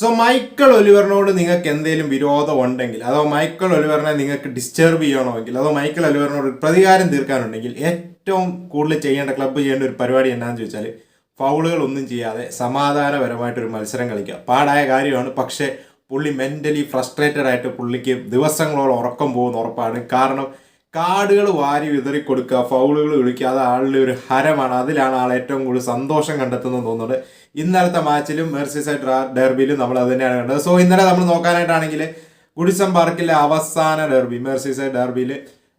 So Michael ഒലിവറിനോട് നിങ്ങൾക്ക് എന്തെങ്കിലും വിരോധം ഉണ്ടെങ്കിൽ അതോ മൈക്കിൾ ഒലിവറിനെ നിങ്ങൾക്ക് ഡിസ്റ്റർബ് ചെയ്യണമെങ്കിൽ അതോ മൈക്കിൾ ഒലിവറിനോട് പ്രതികാരം തീർക്കാനുണ്ടെങ്കിൽ ഏറ്റവും കൂടുതൽ ചെയ്യേണ്ട ക്ലബ്ബ് ചെയ്യേണ്ട ഒരു പരിപാടി എന്താണെന്ന് ചോദിച്ചാൽ ഫൗളുകൾ ഒന്നും ചെയ്യാതെ സമാധാനപരമായിട്ടൊരു മത്സരം കളിക്കുക. പാടായ കാര്യമാണ് പക്ഷേ പുള്ളി മെന്റലി ഫ്രസ്ട്രേറ്റഡ് ആയിട്ട് പുള്ളിക്ക് ദിവസങ്ങളോളം ഉറക്കം പോകുന്ന ഉറപ്പാണ്. കാരണം കാർഡുകൾ വാരി വിതറി കൊടുക്കുക ഫൗളുകൾ വിളിക്കുക അത് ആളുടെ ഒരു ഹരമാണ്. അതിലാണ് ആൾ ഏറ്റവും കൂടുതൽ സന്തോഷം കണ്ടെത്തുന്നത് തോന്നുന്നത് ഇന്നലത്തെ മാച്ചിലും മെർസിസൈഡ് ഡെർബിയിലും നമ്മൾ അത് തന്നെയാണ് കണ്ടത്. സോ ഇന്നലെ നമ്മൾ നോക്കാനായിട്ടാണെങ്കിൽ ഗുഡിസം പാർക്കിലെ അവസാന ഡെർബി മെർസിസൈഡ് ഡെർബിയിൽ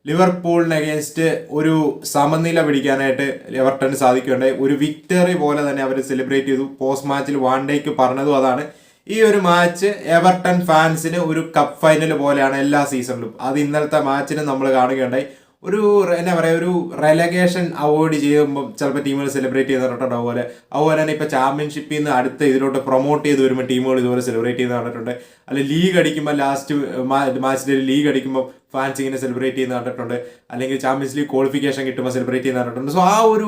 ലിവർപൂളിന് അഗേൻസ്റ്റ് ഒരു സമനില പിടിക്കാനായിട്ട് എവർട്ടന് സാധിക്കുകയുണ്ടായി. ഒരു വിക്ടറി പോലെ തന്നെ അവർ സെലിബ്രേറ്റ് ചെയ്തു. പോസ്റ്റ് മാച്ചിൽ വാണ്ടേക്ക് പറഞ്ഞതും അതാണ്. ഈ ഒരു മാച്ച് എവർട്ടൺ ഫാൻസിന് ഒരു കപ്പ് ഫൈനൽ പോലെയാണ് എല്ലാ സീസണിലും അത് ഇന്നലത്തെ മാച്ചിന് നമ്മൾ കാണുകയുണ്ടായി. ഒരു എന്നാ പറയുക ഒരു റെലഗേഷൻ അവോയ്ഡ് ചെയ്യുമ്പോൾ ചിലപ്പോൾ ടീമുകൾ സെലിബ്രേറ്റ് ചെയ്ത് നടന്നിട്ടുണ്ട് അതുപോലെ അതുപോലെ തന്നെ ഇപ്പോൾ ചാമ്പ്യൻഷിപ്പിൽ നിന്ന് അടുത്ത് ഇതിലോട്ട് പ്രൊമോട്ട് ചെയ്ത് വരുമ്പോൾ ടീമുകൾ ഇതുപോലെ സെലിബ്രേറ്റ് ചെയ്ത് നടന്നിട്ടുണ്ട് അല്ലെങ്കിൽ ലീഗ് അടിക്കുമ്പോൾ ലാസ്റ്റ് മാച്ച് ഡേ ലീഗ് അടിക്കുമ്പോൾ ഫാൻസ് ഇങ്ങനെ സെലിബ്രേറ്റ് ചെയ്യുന്ന കണ്ടിട്ടുണ്ട്. അല്ലെങ്കിൽ ചാമ്പ്യൻസ് ലീഗ് ക്വാളിഫിക്കേഷൻ കിട്ടുമ്പോൾ സെലിബ്രേറ്റ് ചെയ്യുന്ന കണ്ടിട്ടുണ്ട്. സോ ആ ഒരു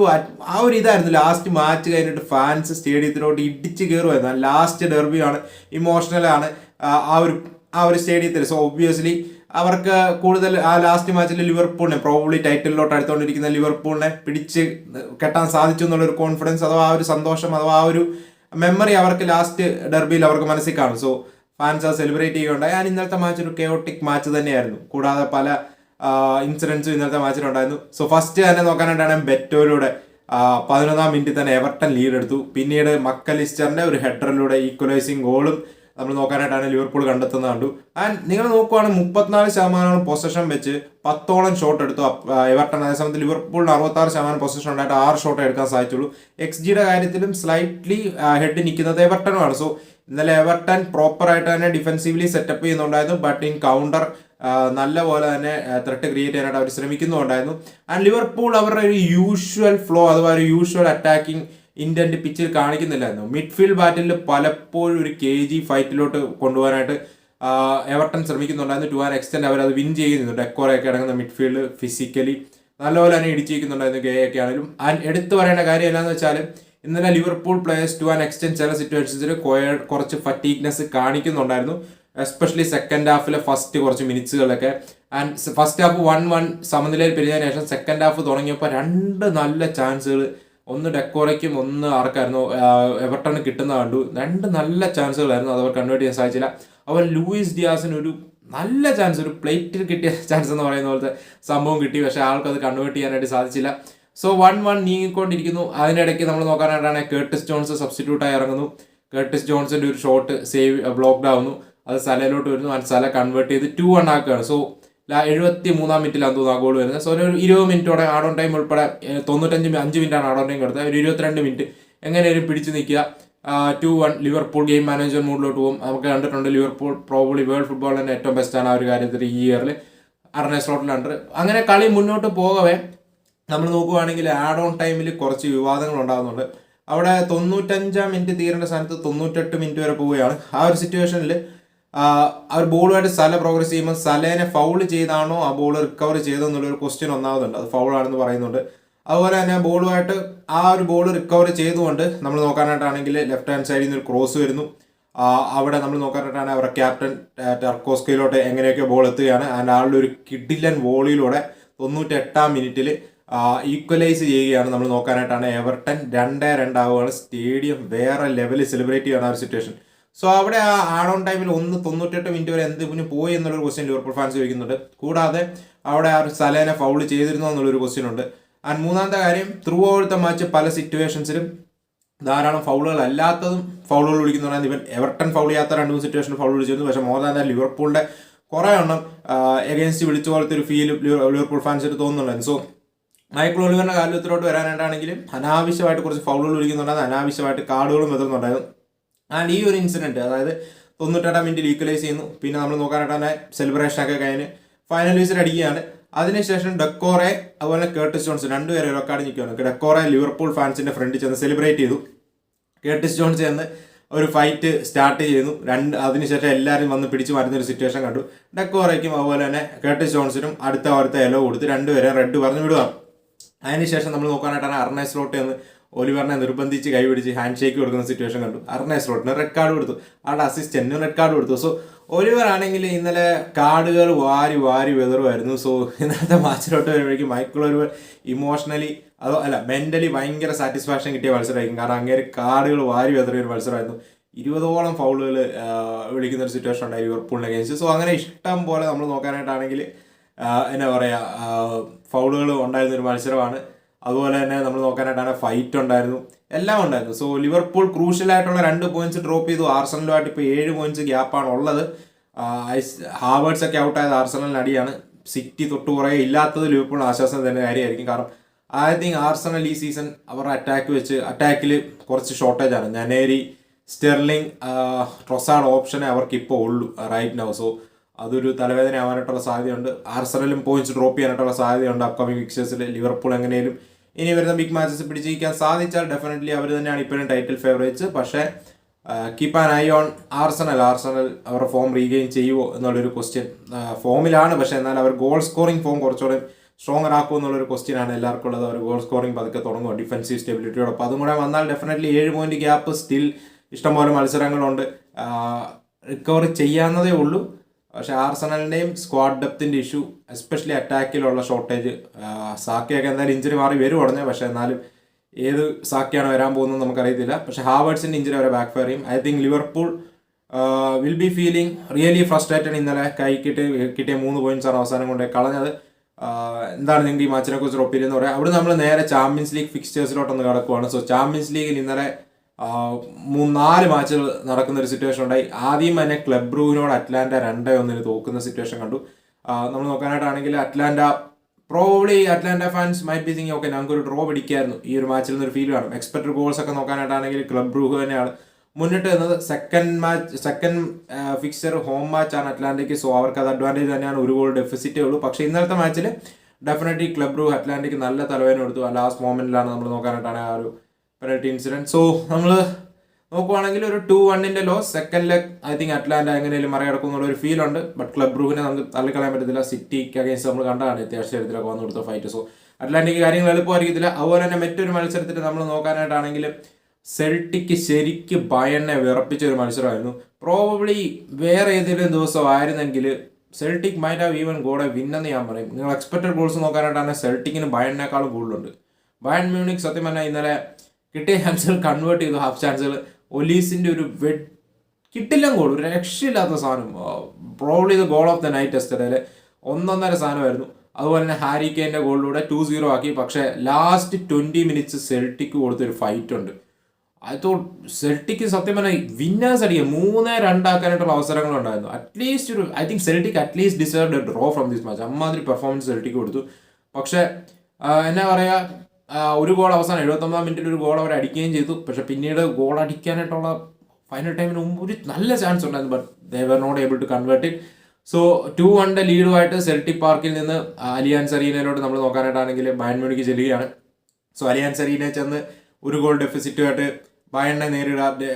ആ ഒരു ഇതായിരുന്നു ലാസ്റ്റ് മാച്ച് കഴിഞ്ഞിട്ട് ഫാൻസ് സ്റ്റേഡിയത്തിലോട്ട് ഇടിച്ച് കയറുമായിരുന്നു ലാസ്റ്റ് ഡെർബിയാണ് ഇമോഷണലാണ് ആ ഒരു ആ ഒരു സ്റ്റേഡിയത്തിൽ സോ ഒബ്വിയസ്ലി അവർക്ക് കൂടുതൽ ആ ലാസ്റ്റ് മാച്ചിൽ ലിവർപൂളിനെ പ്രോബ്ലി ടൈറ്റിലോട്ട് അടുത്തുകൊണ്ടിരിക്കുന്ന ലിവർപൂളിനെ പിടിച്ച് കെട്ടാൻ സാധിച്ചു എന്നുള്ളൊരു കോൺഫിഡൻസ് അഥവാ ആ ഒരു സന്തോഷം അഥവാ ആ ഒരു മെമ്മറി അവർക്ക് ലാസ്റ്റ് ഡെർബിയിൽ അവർക്ക് മനസ്സിൽ കാണും. സോ ഫാൻസ് ആ സെലിബ്രേറ്റ് ചെയ്യുകയുണ്ടായി. ഞാൻ ഇന്നലത്തെ മാച്ച് ഒരു കെയോട്ടിക് മാച്ച് തന്നെയായിരുന്നു. കൂടാതെ പല ഇൻസിഡൻസും ഇന്നലത്തെ മാച്ചിലുണ്ടായിരുന്നു സോ ഫസ്റ്റ് തന്നെ നോക്കാനായിട്ടാണ് ബെറ്റോയിലൂടെ പതിനൊന്നാം മിനിറ്റിൽ തന്നെ എവർട്ടൺ ലീഡ് എടുത്തു. പിന്നീട് മക്കലിസ്റ്ററിന്റെ ഒരു ഹെഡറിലൂടെ ഈക്വലൈസിംഗ് ഗോളും നമ്മൾ നോക്കാനായിട്ടാണ് ലിവർപൂൾ കണ്ടെത്തുന്നത് കണ്ടു. ആൻഡ് നിങ്ങൾ നോക്കുവാണെങ്കിൽ മുപ്പത്തിനാല് ശതമാനം പൊസഷൻ വെച്ച് പത്തോളം ഷോട്ട് എടുത്തു എവർട്ടൺ അതേസമയത്ത് ലിവർപൂളിന് അറുപത്താറ് ശതമാനം പൊസഷൻ ഉണ്ടായിട്ട് ആറ് ഷോട്ട് എടുക്കാൻ സാധിച്ചുള്ളൂ. എക്സ് ജിയുടെ കാര്യത്തിലും സ്ലൈറ്റ്ലി ഹെഡ് നിൽക്കുന്നത് എവർട്ടനുമാണ്. സോ ഇന്നലെ എവർട്ടൺ പ്രോപ്പറായിട്ട് തന്നെ ഡിഫെൻസീവ്ലി സെറ്റപ്പ് ചെയ്യുന്നുണ്ടായിരുന്നു. ബട്ട് ഇൻ കൗണ്ടർ നല്ല പോലെ തന്നെ ത്രെട്ട് ക്രിയേറ്റ് ചെയ്യാനായിട്ട് അവർ ശ്രമിക്കുന്നുണ്ടായിരുന്നു. ആൻഡ് ലിവർപൂൾ അവരുടെ ഒരു യൂഷ്വൽ ഫ്ലോ അഥവാ ഒരു യൂഷ്വൽ അറ്റാക്കിംഗ് ഇന്റന്റ് പിച്ചിൽ കാണിക്കുന്നില്ലായിരുന്നു. മിഡ്ഫീൽഡ് ബാറ്റിൽ പലപ്പോഴും ഒരു കെ ജി ഫൈറ്റിലോട്ട് കൊണ്ടുപോകാനായിട്ട് എവർട്ടൺ ശ്രമിക്കുന്നുണ്ടായിരുന്നു. ടു ആൻ എക്സ്റ്റെൻഡ് അവർ അത് വിൻ ചെയ്യുന്നുണ്ട്. ഡെക്കോറൊക്കെ അടങ്ങുന്ന മിഡ്ഫീൽഡ് ഫിസിക്കലി നല്ലപോലെ തന്നെ ഇടിച്ചിരിക്കുന്നുണ്ടായിരുന്നു ഗേ ഒക്കെ ആണെങ്കിലും എടുത്തു പറയേണ്ട കാര്യം എന്താണെന്ന് വെച്ചാൽ ഇന്നലെ Liverpool players to an extent ചില സിറ്റുവേഷൻസിൽ കുറച്ച് ഫറ്റീക്നെസ് കാണിക്കുന്നുണ്ടായിരുന്നു. എസ്പെഷ്യലി സെക്കൻഡ് ഹാഫിലെ ഫസ്റ്റ് കുറച്ച് മിനിറ്റ്സുകളൊക്കെ and first half one one സമനിലയിൽ പിരിഞ്ഞതിന് ശേഷം സെക്കൻഡ് ഹാഫ് തുടങ്ങിയപ്പോൾ രണ്ട് നല്ല ചാൻസുകൾ ഒന്ന് ഡെക്കോറയ്ക്കും ഒന്ന് ആർക്കായിരുന്നു എവർട്ടണ് കിട്ടുന്ന കണ്ടു. രണ്ട് നല്ല ചാൻസുകളായിരുന്നു അത് അവർ കൺവേർട്ട് ചെയ്യാൻ സാധിച്ചില്ല. അവർ ലൂയിസ് ഡിയാസിന് ഒരു നല്ല ചാൻസ് ഒരു പ്ലേറ്റിൽ കിട്ടിയ ചാൻസ് എന്ന് പറയുന്ന പോലത്തെ സംഭവം കിട്ടി. പക്ഷേ ആൾക്കത് കൺവേർട്ട് ചെയ്യാനായിട്ട് സാധിച്ചില്ല. സോ വൺ വൺ നീങ്ങിക്കൊണ്ടിരിക്കുന്നു. അതിനിടയ്ക്ക് നമ്മൾ നോക്കാനായിട്ടാണ് കേർട്ടിസ് ജോൺസ് സബ്സ്റ്റിറ്റ്യൂട്ടായി ഇറങ്ങുന്നു. കേർട്ടിസ് ജോൺസിന്റെ ഒരു ഷോട്ട് സേവ് ബ്ലോക്ക്ഡ് ആവുന്നു. അത് സലയിലോട്ട് വരുന്നു. ആ സല കൺവേർട്ട് ചെയ്ത് ടു വൺ ആക്കുകയാണ്. സോ എഴുപത്തി മൂന്നാം മിനിറ്റിലാണ് തോന്നുന്നു ആ ഗോൾ വരുന്നത്. സോ ഒരു ഇരുപത് മിനിറ്റോടെ ആഡ് ഓൺ ടൈം ഉൾപ്പെടെ തൊണ്ണൂറ്റഞ്ച് അഞ്ച് മിനിറ്റാണ് ആഡ് ഓൺ ടൈം കൊടുത്തത്. ഒരു ഇരുപത്തിരണ്ട് മിനിറ്റ് എങ്ങനെയും പിടിച്ചു നിൽക്കുക. Two one Liverpool game manager മൂഡിലോട്ട് പോകും. നമുക്ക് കണ്ടിട്ടുണ്ട് ലിവർപൂൾ പ്രോബ്ലി വേൾഡ് ഫുട്ബോളിന്റെ ഏറ്റവും ബെസ്റ്റാണ് ആ ഒരു കാര്യത്തിൽ ഈ ഇയറിൽ അർണേ സ്ലോട്ടിലുണ്ട് അങ്ങനെ കളി മുന്നോട്ട് പോകവേ നമ്മൾ നോക്കുകയാണെങ്കിൽ ആഡ് ഓൺ ടൈമിൽ കുറച്ച് വിവാദങ്ങൾ ഉണ്ടാകുന്നുണ്ട്. അവിടെ തൊണ്ണൂറ്റഞ്ചാം മിനിറ്റ് തീരേണ്ട സ്ഥാനത്ത് തൊണ്ണൂറ്റെട്ട് മിനിറ്റ് വരെ പോവുകയാണ്. ആ ഒരു സിറ്റുവേഷനിൽ ഒരു ബോളുമായിട്ട് സല പ്രോഗ്രസ് ചെയ്യുമ്പോൾ സലേനെ ഫൗൾ ചെയ്താണോ ആ ബോൾ റിക്കവർ ചെയ്തെന്നുള്ളൊരു ക്വസ്റ്റ്യൻ ഒന്നാമതുണ്ട് അത് ഫൗൾ ആണെന്ന് പറയുന്നുണ്ട്. അതുപോലെ തന്നെ ബോളുമായിട്ട് ആ ഒരു ബോൾ റിക്കവർ ചെയ്തുകൊണ്ട് നമ്മൾ നോക്കാനായിട്ടാണെങ്കിൽ ലെഫ്റ്റ് ഹാൻഡ് സൈഡിൽ നിന്ന് ഒരു ക്രോസ് വരുന്നു. അവിടെ നമ്മൾ നോക്കാനായിട്ടാണ് അവരുടെ ക്യാപ്റ്റൻ ടർക്കോസ്കയിലോട്ട് എങ്ങനെയൊക്കെ ബോൾ എത്തുകയാണ്. ആൻഡ് ആളുടെ ഒരു കിഡിലൻ വോളിയിലൂടെ തൊണ്ണൂറ്റി എട്ടാം മിനിറ്റിൽ ഈക്വലൈസ് ചെയ്യുകയാണ് നമ്മൾ നോക്കാനായിട്ടാണ് എവർട്ടൺ രണ്ടേ രണ്ടാവുകയാണ്. സ്റ്റേഡിയം വേറെ ലെവലിൽ സെലിബ്രേറ്റ് ചെയ്യുകയാണ് ആ ഒരു സിറ്റുവേഷൻ സോ അവിടെ ആ ആഡ് ഓൺ ടൈമിൽ ഒന്ന് തൊണ്ണൂറ്റെട്ട് മിനിറ്റ് വരെ എന്ത് പിന്നെ പോയി എന്നുള്ളൊരു ക്വസ്റ്റ്യൻ ലിവർപൂൾ ഫാൻസ് ചോദിക്കുന്നുണ്ട്. കൂടാതെ അവിടെ ആ ഒരു സലേനെ ഫൗൾ ചെയ്തിരുന്നോ എന്നുള്ളൊരു ക്വസ്റ്റ്യൻ ഉണ്ട്. ആൻഡ് മൂന്നാമത്തെ കാര്യം ത്രൂ ഔട്ട് മാച്ച് പല സിറ്റുവേഷൻസിലും ധാരാളം ഫൗളുകൾ അല്ലാത്തതും ഫൗളുകൾ വിളിക്കുന്നുണ്ടായിരുന്നു ഇവൻ എവർട്ടൺ ഫൗൾ ചെയ്യാത്ത രണ്ട് മൂന്ന് സിറ്റുവേഷൻ ഫൗൾ വിളിച്ചിരുന്നു. പക്ഷേ മോർ ദാൻ ലിവർപൂളിന്റെ കുറേ എണ്ണം എഗൻസ്റ്റ് വിളിച്ച പോലത്തെ ഒരു ഫീൽ ലിവർപൂൾ ഫാൻസിന് തോന്നുന്നുണ്ടായിരുന്നു സോ മൈക്കിൾ ഒലിവറിന്റെ കാലത്തിലോട്ട് വരാനായിട്ടാണെങ്കിലും അനാവശ്യമായിട്ട് കുറച്ച് ഫൗളുകൾ വിളിക്കുന്നുണ്ടായിരുന്നു അനാവശ്യമായിട്ട് കാർഡുകളും എതിർന്നുണ്ടായിരുന്നു. ആൻഡ് ഈ ഒരു ഇൻസിഡന്റ് അതായത് തൊണ്ണൂറ്റെട്ടാം മിനിറ്റ് ഈക്വലൈസ് ചെയ്യുന്നു. പിന്നെ നമ്മൾ നോക്കാനായിട്ടാണ് സെലിബ്രേഷൻ ഒക്കെ കഴിഞ്ഞ് ഫൈനൽ വിസിൽ അടിക്കുകയാണ്. അതിനുശേഷം ഡെക്കോറെ അതുപോലെ കേർട്ടിസ് ജോൺസ് രണ്ടുപേരെ റെക്കോർഡ് നിൽക്കുകയാണ് ഡെക്കോറെ ലിവർപൂൾ ഫാൻസിന്റെ ഫ്രണ്ട് ചെന്ന് സെലിബ്രേറ്റ് ചെയ്തു. കേർട്ടിസ് ജോൺസ് ചെന്ന് ഒരു ഫൈറ്റ് സ്റ്റാർട്ട് ചെയ്യുന്നു രണ്ട് അതിനുശേഷം എല്ലാവരും വന്ന് പിടിച്ചു മാറ്റുന്ന ഒരു സിറ്റുവേഷൻ കണ്ടു. ഡെക്കോറയ്ക്കും അതുപോലെ തന്നെ കേർട്ടിസ് ജോൺസിനും അടുത്ത അടുത്ത എലോ കൊടുത്ത് രണ്ടുപേരെ റെഡ് പറഞ്ഞ് വിടുക. അതിനുശേഷം നമ്മൾ നോക്കാനായിട്ടാണ് അർണേസ് ലോട്ട് എന്ന് ഒലിവറിനെ നിർബന്ധിച്ച് കൈപിടിച്ച് ഹാൻഡ് ഷേക്ക് കൊടുക്കുന്ന സിറ്റുവേഷൻ കണ്ടു. അർണേ സ്ലോട്ടിന് റെഡ് കാർഡ് കൊടുത്തു. ആളുടെ അസിസ്റ്റന്റിന് റെഡ് കാർഡ് കൊടുത്തു. സോ ഒലിവർ ആണെങ്കിൽ ഇന്നലെ കാർഡുകൾ വാരി വാരി വെതറുമായിരുന്നു. സോ ഇന്നത്തെ മാച്ചിലോട്ട് വരുമ്പോഴേക്കും മൈക്കിൾ ഒലിവർ ഇമോഷണലി അതോ അല്ല മെന്റലി ഭയങ്കര സാറ്റിസ്ഫാക്ഷൻ കിട്ടിയ മത്സരമായിരിക്കും. കാരണം അങ്ങേര് കാർഡുകൾ വാരി വെതറിയ ഒരു മത്സരമായിരുന്നു. ഇരുപതോളം ഫൗളുകൾ വിളിക്കുന്ന ഒരു സിറ്റുവേഷൻ ഉണ്ടായി ലിവർപൂളിനെ അഗേൻസ്റ്റ് സോ അങ്ങനെ ഇഷ്ടം പോലെ നമ്മൾ നോക്കാനായിട്ടാണെങ്കിൽ എന്നാ പറയുക ഫൗളുകൾ ഉണ്ടായിരുന്ന ഒരു മത്സരമാണ്. അതുപോലെ തന്നെ നമ്മൾ നോക്കാനായിട്ടാണ് ഫൈറ്റ് ഉണ്ടായിരുന്നു. എല്ലാം ഉണ്ടായിരുന്നു. സോ ലിവർപൂൾ ക്രൂഷ്യലായിട്ടുള്ള രണ്ട് പോയിന്റ്സ് ഡ്രോപ്പ് ചെയ്തു. ആർസണലുമായിട്ട് ഇപ്പോൾ ഏഴ് പോയിന്റ്സ് ഗ്യാപ്പാണ് ഉള്ളത്. ഹാവേർഡ്സ് ഒക്കെ ഔട്ടായത് ആർസണലിന് അടിയാണ്. സിറ്റി തൊട്ട് കുറേ ഇല്ലാത്തത് ലിവർപൂൾ ആശ്വാസം തന്നെ കാര്യമായിരിക്കും. കാരണം ഐ തിങ്ക് ആർസണൽ ഈ സീസൺ അവരുടെ അറ്റാക്ക് വെച്ച് അറ്റാക്കിൽ കുറച്ച് ഷോർട്ടേജ് ആണ്. നനേരി സ്റ്റെർലിംഗ് ട്രൊസാഡ് ഓപ്ഷനെ അവർക്ക് ഇപ്പോൾ ഉള്ളൂ റൈറ്റ് നൗ സോ അതൊരു തലവേദന ആവാനായിട്ടുള്ള സാധ്യതയുണ്ട്. ആർസണലും പോയിന്റ്സ് ഡ്രോപ്പ് ചെയ്യാനായിട്ടുള്ള സാധ്യതയുണ്ട് അപ്കമിങ് ഫിക്സേഴ്സിൽ ലിവർപൂൾ എങ്ങനെയും ഇനി വരുന്ന ബിഗ് മാച്ചസ് പിടിച്ചിരിക്കാൻ സാധിച്ചാൽ ഡെഫിനറ്റ്ലി അവർ തന്നെയാണ് ഇപ്പോഴും ടൈറ്റിൽ ഫേവറേറ്റ്സ് പക്ഷേ keep an eye on Arsenal Arsenal അവരുടെ ഫോം റീഗെയിൻ ചെയ്യുമോ എന്നുള്ളൊരു ക്വസ്റ്റ്യൻ ഫോമിലാണ് പക്ഷേ എന്നാൽ അവർ ഗോൾ സ്കോറിംഗ് ഫോം കുറച്ചുകൂടെ സ്ട്രോങ്ങർ ആക്കുമോ എന്നുള്ളൊരു ക്വസ്റ്റ്യൻ ആണ് എല്ലാവർക്കും ഉള്ളത്. അവർ ഗോൾ സ്കോറിംഗ് പതുക്കെ തുടങ്ങുമോ ഡിഫൻസീവ് സ്റ്റെബിലിറ്റിയോടൊപ്പം അതും കൂടെ വന്നാൽ ഡെഫിനറ്റ്ലി ഏഴ് പോയിന്റ് ഗ്യാപ്പ് സ്റ്റിൽ ഇഷ്ടംപോലെ മത്സരങ്ങളുണ്ട്. റിക്കവർ ചെയ്യാവുന്നതേ ഉള്ളൂ. പക്ഷേ ആർസണലിന്റെയും സ്ക്വാഡ് ഡെപ്തിന്റെ ഇഷ്യൂ എസ്പെഷ്യലി അറ്റാക്കിലുള്ള ഷോർട്ടേജ് സാക്കിയൊക്കെ എന്തായാലും ഇഞ്ചുറി മാറി വരും ഉടനെ പക്ഷേ എന്നാലും ഏത് സാക്കിയാണ് വരാൻ പോകുന്നത് നമുക്കറിയത്തില്ല. പക്ഷേ ഹാവേർഡ്സിന്റെ ഇഞ്ചുറി അവരെ ബാക്ക് ഫയർ ചെയ്യും I think Liverpool will be feeling really frustrated ഇന്നലെ. കൈ കിട്ടി കിട്ടിയ മൂന്ന് പോയിന്റ്സ് അവസാനം കൊണ്ട് കളഞ്ഞത്. എന്താണ് നിങ്ങൾക്ക് ഈ മാച്ചിനെ കുറിച്ച് ഒപ്പീനിയൻ എന്ന് പറയാം. അവിടെ നമ്മൾ നേരെ ചാമ്പ്യൻസ് ലീഗ് ഫിക്സ്റ്റേഴ്സിലോട്ടൊന്ന് കിടക്കുവാണ്. സോ ചാമ്പ്യൻസ് ലീഗിൽ ഇന്നലെ ആഹ് മൂന്ന് നാല് മാച്ചുകൾ നടക്കുന്ന ഒരു സിറ്റുവേഷൻ ഉണ്ടായി. ആദ്യം തന്നെ ക്ലബ് ബ്രൂവിനോട് അറ്റ്ലാന്റ രണ്ടേ ഒന്നിന് തോക്കുന്ന സിറ്റുവേഷൻ കണ്ടു. നമ്മൾ നോക്കാനായിട്ടാണെങ്കിൽ Atalanta probably Atalanta fans might be think okay ഞങ്ങൾക്ക് ഒരു ഡ്രോ പിടിക്കായിരുന്നു. ഈ ഒരു മാച്ചിൽ നിന്നൊരു ഫീൽ കാണും. എക്സ്പെക്ടഡ് ഗോൾസ് ഒക്കെ നോക്കാനായിട്ടാണെങ്കിൽ ക്ലബ് ബ്രൂഹ് തന്നെയാണ്. മുന്നിട്ട് നിന്നത് second match second fixture home മാച്ചാണ് Atlantic Atlantic so അവർക്ക് അത് അഡ്വാന്റേജ് തന്നെയാണ്. ഒരു ഗോൾ ഡെഫിസിറ്റേ ഉള്ളൂ. പക്ഷേ ഇന്നലത്തെ മാച്ചിൽ ഡെഫിനറ്റ്ലി ക്ലബ് ബ്രൂ അറ്റ്ലാന്റിക്ക് നല്ല തലവേദന കൊടുത്തു. ആ ലാസ്റ്റ് മോമെന്റിലാണ് നമ്മൾ നോക്കാനായിട്ടാണ് ആ ഒരു പെനൽറ്റി ഇൻസിഡന്റ് സോ നമ്മൾ നോക്കുവാണെങ്കിൽ ഒരു ടു വണ്ണിന്റെ loss second leg I think Atalanta എങ്ങനെയും മറികടക്കും എന്നുള്ള ഒരു ഫീൽ ഉണ്ട്. ബട്ട് ക്ലബ് ബ്രൂവിനെ നമുക്ക് തള്ളിക്കളയാൻ പറ്റത്തില്ല. സിറ്റിക്ക് അഗേൻസ്റ്റ് നമ്മൾ കണ്ടതാണ് അത്യാവശ്യ തരത്തിലൊക്കെ വന്നു കൊടുത്ത ഫൈറ്റ് സോ അറ്റ്ലാന്റിക്ക് കാര്യങ്ങൾ എളുപ്പമായിരിക്കത്തില്ല. അതുപോലെ തന്നെ മറ്റൊരു മത്സരത്തിൽ നമ്മൾ നോക്കാനായിട്ടാണെങ്കിൽ സെൽട്ടിക്ക് ശരിക്ക് ബയണ്ണെ വിറപ്പിച്ച ഒരു മത്സരമായിരുന്നു. പ്രോബബ്ലി വേറെ ഏതെങ്കിലും ദിവസമായിരുന്നെങ്കിൽ Celtic might have even got a വിന്നെന്ന് ഞാൻ പറയും. നിങ്ങൾ എക്സ്പെക്റ്റഡ് ഗോൾസ് നോക്കാനായിട്ടാണ് സെൽട്ടിക്കിന് ബയണിനേക്കാളും കൂടുതലുണ്ട്. ബയൺ മ്യൂണിക് സത്യം പറഞ്ഞാൽ ഇന്നലെ കിട്ടിയ ചാൻസുകൾ കൺവേർട്ട് ചെയ്തു. ഹാഫ് ചാൻസുകൾ ഒലീസിന്റെ ഒരു വെഡ് കിട്ടില്ല ഗോൾ ഒരു രക്ഷയില്ലാത്ത സാധനം. പ്രോബ്ലി ഇത് ഗോൾ ഓഫ് ദ നൈറ്റ് ടെസ്റ്റഡിൽ ഒന്നൊന്നര സാധനമായിരുന്നു. അതുപോലെ തന്നെ ഹാരി കെയിന്റെ ഗോളിലൂടെ ടു സീറോ ആക്കി. പക്ഷേ ലാസ്റ്റ് ട്വന്റി മിനിറ്റ്സ് സെൽട്ടിക്ക് കൊടുത്തൊരു ഫൈറ്റ് ഉണ്ട്. തോട്ട് സെൽട്ടിക്ക് സത്യം പറഞ്ഞാൽ വിന്നേഴ്സ് അടിക്കുക മൂന്ന് രണ്ടാക്കാനായിട്ടുള്ള അവസരങ്ങളുണ്ടായിരുന്നു. അറ്റ്ലീസ്റ്റ് ഒരു I think Celtic at least deserve draw from this match അമ്മാതിരി പെർഫോമൻസ് സെൽട്ടിക്ക് കൊടുത്തു. പക്ഷേ എന്നാ പറയുക ഒരു ഗോൾ അവസാനം എഴുപത്തൊമ്പതാം മിനിറ്റിൽ ഒരു ഗോൾ അവർ അടിക്കുകയും ചെയ്തു. പക്ഷെ പിന്നീട് ഗോൾ അടിക്കാനായിട്ടുള്ള ഫൈനൽ ടൈമിന് മുമ്പ് ഒരു നല്ല ചാൻസ് ഉണ്ടായിരുന്നു but they were not able to convert it so two വണ്ടെ ലീഡുമായിട്ട് സെൽട്ടി പാർക്കിൽ നിന്ന് അലിയാൻസ് അറീനയിലോട്ട് നമ്മൾ നോക്കാനായിട്ടാണെങ്കിൽ ബയൺ ചെല്ലുകയാണ്. സോ അലിയാൻസ് അറീനയിൽ ചെന്ന് ഒരു ഗോൾ ഡെഫിസിറ്റുമായിട്ട് ബയണിനെ നേരിടുക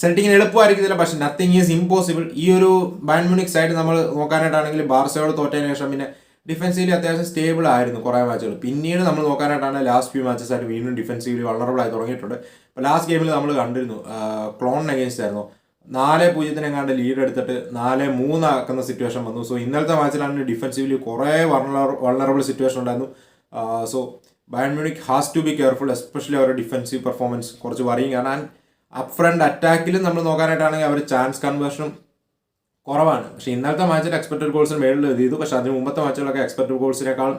സെൽറ്റിങ്ങിന് എളുപ്പമായിരിക്കത്തില്ല പക്ഷെ നത്തിങ് ഈസ് ഇമ്പോസിബിൾ ഈ ഒരു ബയൺ സൈഡ് നമ്മൾ നോക്കാനായിട്ടാണെങ്കിൽ ബാർസയോട് തോറ്റതിന് ശേഷം പിന്നെ ഡിഫൻസീവ്ലി അത്യാവശ്യം സ്റ്റേബിൾ ആയിരുന്നു കുറേ മാച്ചുകൾ പിന്നീട് നമ്മൾ നോക്കാനായിട്ടാണ് ലാസ്റ്റ് ഫ്യൂ മാച്ചസ് ആയിട്ട് വീണ്ടും ഡിഫൻസീവ്ലി വളറബിൾ ആയി തുടങ്ങിയിട്ടുണ്ട്. ഇപ്പോൾ ലാസ്റ്റ് ഗെയിമിൽ നമ്മൾ കണ്ടിരുന്നു ക്ലോണിന് അഗേൻസ്റ്റ് ആയിരുന്നു. നാല് പൂജ്യത്തിന് എങ്ങാണ്ട് ലീഡ് എടുത്തിട്ട് നാല് മൂന്നാക്കുന്ന സിറ്റുവേഷൻ വന്നു. സോ ഇന്നലത്തെ മാച്ചിലാണ് ഡിഫൻസീവ്ലി കുറേ വളറബിൾ സിറ്റുവേഷൻ ഉണ്ടായിരുന്നു. So Bayern Munich has to be careful especially അവരുടെ ഡിഫൻസീവ് പെർഫോമൻസ് കുറച്ച് വറിയും കാരണം അപ്പ് ഫ്രണ്ട് അറ്റാക്കിലും നമ്മൾ നോക്കാനായിട്ടാണെങ്കിൽ അവർ ചാൻസ് കൺവേർഷനും കുറവാണ്. പക്ഷേ ഇന്നലത്തെ മാച്ചിൽ എക്സ്പെക്റ്റഡ് ഗോൾസിന് മേളിൽ എഴുതിയത് പക്ഷേ അതിന് മുമ്പത്തെ മാച്ചുകളൊക്കെ എക്സ്പെക്ടഡ് ഗോൾസിനേക്കാൾ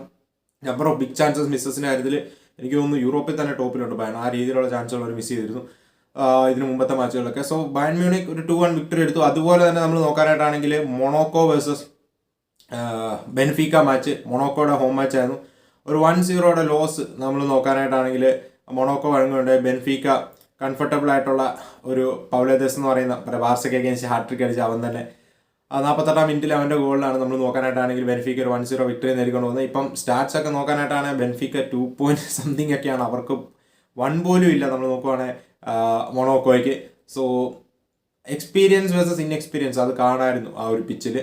നമ്പർ ഓഫ് ബിഗ് ചാൻസസ് മിസ്സസിന്റെ കാര്യത്തിൽ എനിക്ക് തോന്നുന്നു യൂറോപ്പിൽ തന്നെ ടോപ്പിലുണ്ട്. ബയൺ ആ രീതിയിലുള്ള ചാൻസുകൾ അവർ മിസ് ചെയ്തിരുന്നു. ഇതിന് മുമ്പത്തെ മാച്ചുകളൊക്കെ സോ ബയൺ മ്യൂണിക് ഒരു ടു വൺ വിക്ടറി എടുത്തു. അതുപോലെ തന്നെ നമ്മൾ നോക്കാനായിട്ടാണെങ്കിൽ മൊണോക്കോ വേഴ്സസ് ബെൻഫീക്ക മാച്ച് മൊണോക്കോയുടെ ഹോം മാച്ച് ആയിരുന്നു. ഒരു വൺ സീറോയുടെ ലോസ് നമ്മൾ നോക്കാനായിട്ടാണെങ്കിൽ മൊണോക്കോ വഴങ്ങുന്നുണ്ട്. ബെൻഫീക്ക കംഫർട്ടബിൾ ആയിട്ടുള്ള ഒരു പൗലേദസ് എന്ന് പറയുന്ന ബാർസയ്ക്ക് അഗേൻസ്റ്റ് ഹാട്രിക് അടിച്ച് അവൻ തന്നെ നാൽപ്പത്തെട്ടാം മിനിറ്റിൽ അവന്റെ ഗോളിലാണ് നമ്മൾ നോക്കാനായിട്ടാണെങ്കിൽ ബെൻഫിക്ക വൺ സീറോ വിക്ടറി നേടിക്കൊണ്ട് പോകുന്നത് ഇപ്പം സ്റ്റാറ്റ്സ് ഒക്കെ നോക്കാനായിട്ടാണ് ബെൻഫിക്ക ടു പോയിന്റ് സംതിങ് ഒക്കെയാണ്. അവർക്ക് വൺ പോലും ഇല്ല നമ്മൾ നോക്കുവാണെങ്കിൽ മൊണോക്കോയ്ക്ക്. സോ എക്സ്പീരിയൻസ് വേഴ്സസ് ഇൻഎക്സ്പീരിയൻസ് അത് കാണായിരുന്നു ആ ഒരു പിച്ചിൽ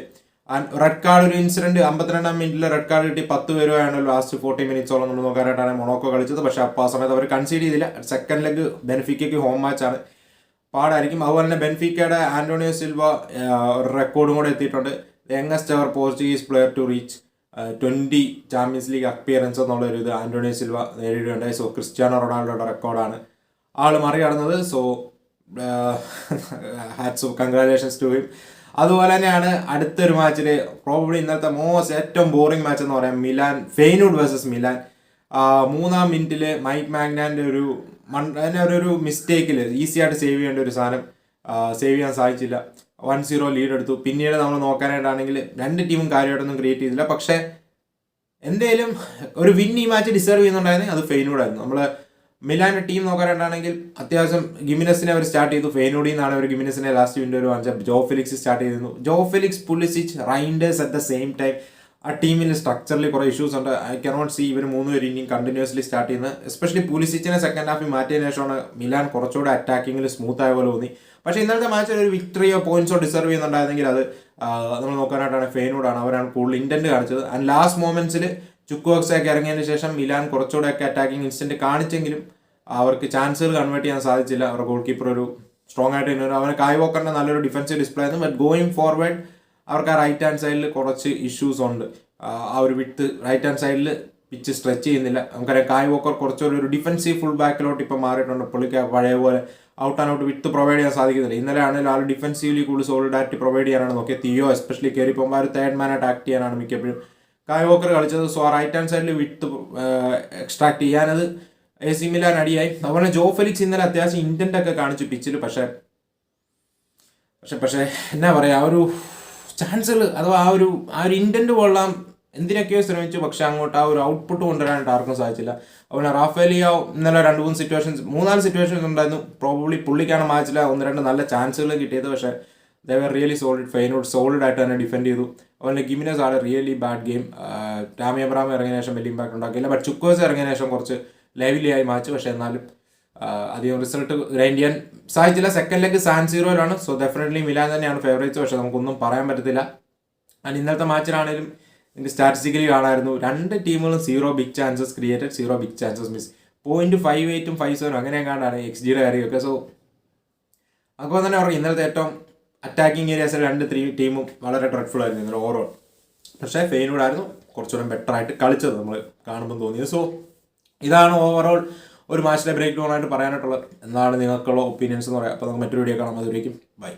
റെഡ് കാർഡ് ഒരു ഇൻസിഡന്റ് അമ്പത്തിരണ്ടാം മിനിറ്റിൽ റെഡ് കാർഡ് കിട്ടി പത്ത് പേരുമായാണ് ലാസ്റ്റ് ഫോർട്ടി മിനിറ്റ്സോളം നമ്മൾ നോക്കാനായിട്ടാണ് മൊണോക്കോ കളിച്ചത്. പക്ഷേ അപ്പോൾ ആ സമയത്ത് അവർ കൺസീഡ് ചെയ്തില്ല. സെക്കൻഡ് ലെഗ് ബെനിഫിക്കയ്ക്ക് ഹോം മാച്ചാണ് പാടായിരിക്കും. അതുപോലെ തന്നെ ബെൻഫിക്കയുടെ ആന്റോണിയോ സിൽവ റെക്കോർഡും കൂടെ എത്തിയിട്ടുണ്ട്. Youngest ever Portuguese player to reach twenty champions league appearance എന്നുള്ള ഒരു ഇത് ആന്റോണിയോ സിൽവ നേരിടുകയുണ്ടായി സോ ക്രിസ്ത്യാനോ റൊണാൾഡോയുടെ റെക്കോർഡാണ് ആൾ മറികടന്നത്. So hats off congratulations to him അതുപോലെ തന്നെയാണ് അടുത്തൊരു മാച്ചിൽ പ്രോബ്ലി ഇന്നത്തെ മോസ്റ്റ് ഏറ്റവും ബോറിംഗ് മാച്ച് എന്ന് പറയാം. Milan Feyenoord versus Milan. മൂന്നാം മിനിറ്റിൽ മൈക്ക് മാഗ്നാന്റെ ഒരു അതിനെ ഒരു മിസ്റ്റേക്കിൽ ഈസി ആയിട്ട് സേവ് ചെയ്യേണ്ട ഒരു സാധനം സേവ് ചെയ്യാൻ സാധിച്ചില്ല. വൺ സീറോ ലീഡ് എടുത്തു. പിന്നീട് നമ്മൾ നോക്കാനായിട്ടാണെങ്കിൽ രണ്ട് ടീമും കാര്യമായിട്ടൊന്നും ക്രിയേറ്റ് ചെയ്തില്ല. പക്ഷേ എന്തേലും ഒരു വിൻ ഈ മാച്ച് ഡിസേർവ് ചെയ്യുന്നുണ്ടായിരുന്നു അത് ഫെയിനോടായിരുന്നു നമ്മൾ മിലാന്റെ ടീം നോക്കാനായിട്ടാണെങ്കിൽ അത്യാവശ്യം ഗിമിനസിനെ അവർ സ്റ്റാർട്ട് ചെയ്തു. ഫെയിനോഡിൽ നിന്നാണ് അവർ ഗിമിനസിനെ ലാസ്റ്റ് വിൻഡോ ഒരു വാങ്ങിച്ച ജോ ഫിലിക്സ് സ്റ്റാർട്ട് ചെയ്തിരുന്നു. Joao Felix Pulisic Reijnders at the same time ആ ടീമിൽ സ്ട്രക്ചറിൽ കുറേ ഇഷ്യൂസ് ഉണ്ട്. ഐ കനോട്ട് സി ഇവർ മൂന്ന് പേര് ഇനിയും കണ്ടിന്യൂസ്ലി സ്റ്റാർട്ട് ചെയ്യുന്നത്. എസ്പെഷ്യലി പുലിസിച്ചിനെ സെക്കൻഡ് ഹാഫിൽ മാറ്റിയതിനു ശേഷമാണ് മിലാൻ കുറച്ചുകൂടെ അറ്റാക്കിങ്ങിൽ സ്മൂത്ത് ആയ പോലെ തോന്നി. പക്ഷേ ഇന്നലത്തെ മാച്ചിൽ ഒരു വിക്ടറിയോ പോയിന്റ്സോ ഡിസർവ് ചെയ്യുന്നുണ്ടായിരുന്നെങ്കിൽ അത് നമ്മൾ നോക്കാനായിട്ടാണ് ഫെയിനോടാണ് അവരാണ് കൂടുതൽ ഇന്റന്റ് കാണിച്ചത്. ആൻഡ് ലാസ്റ്റ് മൊമെന്റ്സിൽ ചുക്കുവോക്സൊക്കെ ഇറങ്ങിയതിന് ശേഷം മിലാൻ കുറച്ചുകൂടെ ഒക്കെ അറ്റാക്കിംഗ് ഇൻസ്റ്റന്റ് കാണിച്ചെങ്കിലും അവർക്ക് ചാൻസുകൾ കൺവേർട്ട് ചെയ്യാൻ സാധിച്ചില്ല. അവരുടെ ഗോൾ കീപ്പർ ഒരു സ്ട്രോങ് ആയിട്ട് അവനെ കായ് വോക്കറിന്റെ നല്ലൊരു ഡിഫൻസീവ് ഡിസ്പ്ലേ ആയിരുന്നു. ബട്ട് ഗോയിങ് ഫോർവേഡ് അവർക്ക് ആ റൈറ്റ് ഹാൻഡ് സൈഡിൽ കുറച്ച് ഇഷ്യൂസ് ഉണ്ട്. ആ ഒരു വിട്ട് റൈറ്റ് ഹാൻഡ് സൈഡിൽ പിച്ച് സ്ട്രെച്ച് ചെയ്യുന്നില്ല. നമുക്കറിയാം കായ് വോക്കർ കുറച്ചൊരു ഒരു ഡിഫൻസീവ് ഫുൾ ബാക്കിലോട്ട് ഇപ്പം മാറിയിട്ടുണ്ട്. പുള്ളിക്ക് പഴയ പോലെ out and out with provide ചെയ്യാൻ സാധിക്കുന്നില്ല. ഇന്നലെ ആണെങ്കിൽ ആൾ ഡിഫൻസീവ്ലി കൂടുതൽ സോളിഡാരിറ്റി പ്രൊവൈഡ് ചെയ്യാനാണ് നോക്കിയത് തിയോ എസ്പെഷ്യലി കയറി പോകുമ്പോൾ ആ ഒരു തേർഡ് മാനായിട്ട് ആക്ട് ചെയ്യാനാണ് മിക്കപ്പോഴും. കായ് വോക്കർ കളിച്ചത്. സോ ആ റൈറ്റ് ഹാൻഡ് സൈഡിൽ വിത്ത് എക്സ്ട്രാക്ട് ചെയ്യാനത് എ സി മിലാൻ അടിയായി. അതുപോലെ ജോ ഫെലിക്സ് ഇന്നലെ അത്യാവശ്യം ഇന്റന്റ് ഒക്കെ കാണിച്ചു പിച്ചിൽ പക്ഷേ പക്ഷെ പക്ഷേ എന്നാ പറയാ ആ ഒരു ചാൻസുകൾ അഥവാ ആ ഒരു ആ ഒരു ഇന്റന്റ് കൊള്ളാം എന്തിനൊക്കെയോ ശ്രമിച്ചു പക്ഷെ അങ്ങോട്ട് ആ ഒരു ഔട്ട്പുട്ട് കൊണ്ടുവരാനായിട്ട് ആർക്കും സാധിച്ചില്ല. അതുപോലെ റാഫേലിയോ ഇന്നലെ രണ്ട് മൂന്ന് സിറ്റുവേഷൻസ് മൂന്നാൽ സിറ്റുവേഷൻസ് ഉണ്ടായിരുന്നു. പ്രോബ്ലി പുള്ളിക്കാണ് മാച്ചിൽ ഒന്ന് രണ്ട് നല്ല ചാൻസുകൾ കിട്ടിയത്. പക്ഷേ ദേവർ റിയലി സോളിഡ് ഫൈനോട് സോളിഡ് ആയിട്ട് തന്നെ ഡിഫെൻഡ് ചെയ്തു. അതുപോലെ ഗിമിനസ് ആണ് really bad game Tammy Abraham ഇറങ്ങിയ ശേഷം വലിയ ഇമ്പാക്ട് ഉണ്ടാക്കിയില്ല. ബട്ട് ചുക്കോസ് ഇറങ്ങിയ ശേഷം കുറച്ച് ലൈവ്ലി ആയി മാച്ച് പക്ഷേ എന്നാലും അധികം റിസൾട്ട് ഗ്രൈൻഡ് ചെയ്യാൻ സാധിച്ചില്ല. സെക്കൻഡ് ലെഗ് സാൻ സീറോയിലാണ് സോ ഡെഫിനറ്റ്ലി മിലാൻ തന്നെയാണ് ഫേവറേറ്റ്സ് പക്ഷേ നമുക്കൊന്നും പറയാൻ പറ്റത്തില്ല. ആൻഡ് ഇന്നലത്തെ മാച്ചിലാണെങ്കിലും എനിക്ക് സ്റ്റാറ്റിസ്റ്റിക്കലി കാണായിരുന്നു. രണ്ട് ടീമുകളും zero big chances created zero big chances miss point five എയ്റ്റും five സെവനും അങ്ങനെ കാണാണ് എക്സ് ജിയുടെ കാര്യമൊക്കെ. സോ അതുപോലെ തന്നെ പറയും ഇന്നലത്തെ ഏറ്റവും അറ്റാക്കിംഗ് ഏരിയാസിൽ രണ്ട് ത്രീ ടീമും വളരെ ഡ്രെഡ്ഫുൾ ആയിരുന്നു ഇന്നലെ ഓവറോൾ പക്ഷേ ഫെയിനോടായിരുന്നു. കുറച്ചുകൂടെ ബെറ്റർ ആയിട്ട് കളിച്ചത് നമ്മൾ കാണുമ്പോൾ തോന്നിയത്. സോ ഇതാണ് ഓവറോൾ ഒരു മാച്ചിലെ ബ്രേക്ക് ഡൗൺ ആയിട്ട് പറയാനായിട്ടുള്ളത്. എന്താണ് നിങ്ങൾക്കുള്ള ഒപ്പീനിയൻസ് എന്ന് പറയാം. അപ്പോൾ നമുക്ക് മറ്റൊരു വീഡിയോ കാണാം. അതുവരേക്കും ബൈ